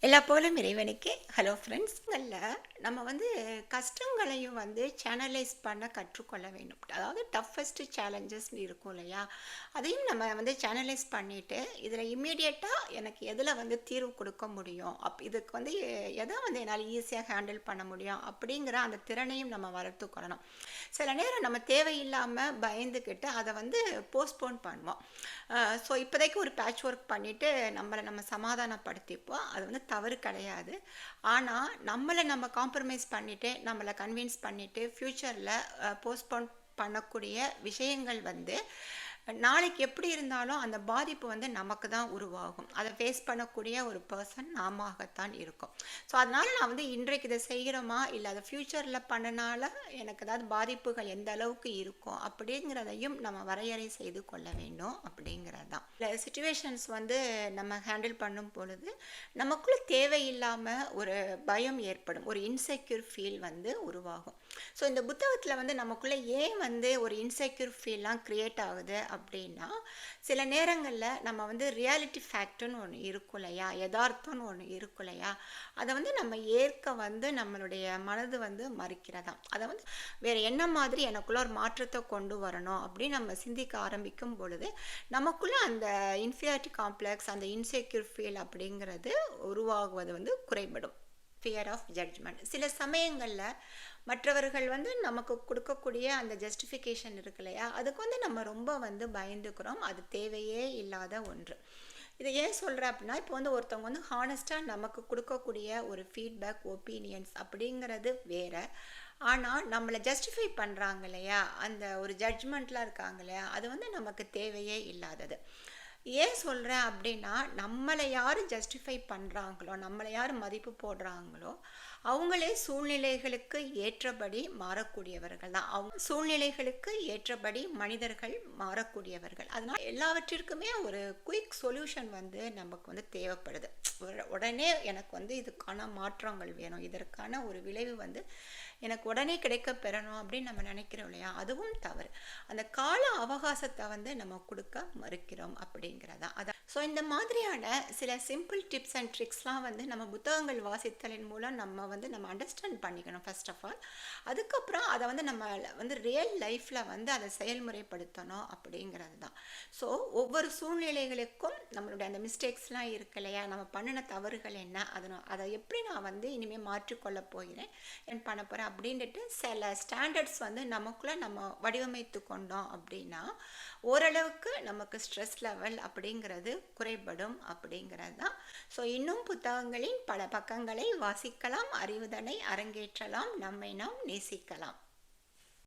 எல்லா போலும் இறைவனுக்கு. ஹலோ ஃப்ரெண்ட்ஸ் நம்ம வந்து கஷ்டங்களையும் வந்து சேனலைஸ் பண்ண கற்றுக்கொள்ள வேண்டும். அதாவது டஃபஸ்ட்டு சேலஞ்சஸ்னு இருக்கும் இல்லையா? அதையும் நம்ம வந்து சேனலைஸ் பண்ணிவிட்டு இதில் இம்மீடியட்டாக எனக்கு எதில் வந்து தீர்வு கொடுக்க முடியும்? அப் இதுக்கு வந்து எ- எதை வந்து என்னால் ஈஸியாக ஹேண்டில் பண்ண முடியும்? அப்படிங்கிற அந்த திறனையும் நம்ம வளர்த்துக்கொள்ளணும் சில நேரம் நம்ம தேவையில்லாமல் பயந்துக்கிட்டு அதை வந்து போஸ்ட்போன் பண்ணுவோம். ஸோ இப்போதைக்கு ஒரு பேட்ச் ஒர்க் பண்ணிவிட்டு நம்மளை நம்ம சமாதானப்படுத்திப்போம். அது வந்து தவறு கிடையாது. ஆனால் நம்மளை நம்ம காம்ப்ரமைஸ் பண்ணிவிட்டு நம்மளை கன்வின்ஸ் பண்ணிவிட்டு ஃப்யூச்சரில் போஸ்ட்போன் பண்ணக்கூடிய விஷயங்கள் வந்து நாளைக்கு எப்படி இருந்தாலும் அந்த பாதிப்பு வந்து நமக்கு தான் உருவாகும். அதை ஃபேஸ் பண்ணக்கூடிய ஒரு பர்சன் நாமத்தான் இருக்கும். ஸோ அதனால் நான் வந்து இன்றைக்கு இதை செய்கிறோமா? இல்லை அதை ஃப்யூச்சரில் பண்ணனால எனக்கு ஏதாவது பாதிப்புகள் எந்த அளவுக்கு இருக்கும் அப்படிங்கிறதையும் நம்ம வரையறை செய்து கொள்ள வேண்டும் அப்படிங்கிறது தான் இல்லை சுச்சுவேஷன்ஸ் வந்து நம்ம ஹேண்டில் பண்ணும் பொழுது நமக்குள்ள தேவையில்லாமல் ஒரு பயம் ஏற்படும். ஒரு இன்செக்யூர் ஃபீல் வந்து உருவாகும். ஸோ இந்த புத்தகத்தில் வந்து நமக்குள்ளே ஏன் வந்து ஒரு இன்செக்யூர் ஃபீல்லாம் க்ரியேட் ஆகுது அப்படின்னா சில நேரங்களில் நம்ம வந்து ரியாலிட்டி ஃபேக்ட்னு ஒன்று இருக்கும் இல்லையா? யதார்த்தம்னு ஒன்று இருக்கும் இல்லையா? அதை வந்து நம்ம ஏற்க வந்து நம்மளுடைய மனது வந்து மறுக்கிறதா? அதை வந்து வேறு என்ன மாதிரி எனக்குள்ள ஒரு மாற்றத்தை கொண்டு வரணும் அப்படின்னு நம்ம சிந்திக்க ஆரம்பிக்கும் பொழுது நமக்குள்ளே அந்த இன்ஃபியாரிட்டி காம்ப்ளெக்ஸ் அந்த இன்செக்யூர் ஃபீல் அப்படிங்கிறது உருவாகுவது வந்து குறைபடும். ஃபியர் ஆஃப் ஜட்ஜ்மெண்ட் சில சமயங்களில் மற்றவர்கள் வந்து நமக்கு கொடுக்கக்கூடிய அந்த ஜஸ்டிஃபிகேஷன் இருக்கு இல்லையா? அதுக்கு வந்து நம்ம ரொம்ப வந்து பயந்துக்கிறோம். அது தேவையே இல்லாத ஒன்று. இதை ஏன் சொல்கிறேன் அப்படின்னா இப்போ வந்து ஒருத்தவங்க வந்து ஹானஸ்ட்டாக நமக்கு கொடுக்கக்கூடிய ஒரு ஃபீட்பேக் ஒப்பீனியன்ஸ் அப்படிங்கிறது வேற. ஆனால் நம்மளை ஜஸ்டிஃபை பண்ணுறாங்க இல்லையா? அந்த ஒரு ஜட்ஜ்மெண்ட்லாம் இருக்காங்க இல்லையா? அது வந்து நமக்கு தேவையே இல்லாதது. ஏன் சொல்கிறேன் அப்படின்னா நம்மளை யார் ஜஸ்டிஃபை பண்ணுறாங்களோ நம்மளை யார் மதிப்பு போடுறாங்களோ அவங்களே சூழ்நிலைகளுக்கு ஏற்றபடி மாறக்கூடியவர்கள் தான். அவங்க சூழ்நிலைகளுக்கு ஏற்றபடி மனிதர்கள் மாறக்கூடியவர்கள். அதனால் எல்லாவற்றிற்குமே ஒரு குயிக் சொல்யூஷன் வந்து நமக்கு வந்து தேவைப்படுது. உடனே எனக்கு வந்து இதுக்கான மாற்றங்கள் வேணும். இதற்கான ஒரு விளைவு வந்து எனக்கு உடனே கிடைக்க பெறணும் அப்படின்னு நம்ம நினைக்கிறோம் இல்லையா? அதுவும் தவறு. அந்த கால அவகாசத்தை வந்து நம்ம கொடுக்க மறுக்கிறோம் அப்படிங்கிறதா. அதான் ஸோ இந்த மாதிரியான சில சிம்பிள் டிப்ஸ் அண்ட் ட்ரிக்ஸ்லாம் வந்து நம்ம புத்தகங்கள் வாசித்தலின் மூலம் நம்ம வந்து நம்ம அண்டர்ஸ்டாண்ட் பண்ணிக்கணும் ஃபர்ஸ்ட் ஆஃப் ஆல் அதுக்கப்புறம் அதை வந்து நம்ம வந்து ரியல் லைஃப்பில் வந்து அதை செயல்முறைப்படுத்தணும் அப்படிங்கிறது தான் ஸோ ஒவ்வொரு சூழ்நிலைகளுக்கும் நம்மளுடைய அந்த மிஸ்டேக்ஸ்லாம் இருக்கு இல்லையா? நம்ம பண்ணின தவறுகள் என்ன? அதை நான் அதை எப்படி நான் வந்து இனிமேல் மாற்றிக்கொள்ள போகிறேன்? என் பண்ண போகிறேன் அப்படின்ட்டு சில ஸ்டாண்டர்ட்ஸ் வந்து நமக்குள்ளே நம்ம வடிவமைத்து கொண்டோம் அப்படின்னா ஓரளவுக்கு நமக்கு ஸ்ட்ரெஸ் லெவல் அப்படிங்கிறது குறைபடும் அப்படிங்கிறது தான் ஸோ இன்னும் புத்தகங்களின் பல பக்கங்களை வாசிக்கலாம் அறிவுதனை அரங்கேற்றலாம் நம்மை நாம் நேசிக்கலாம்.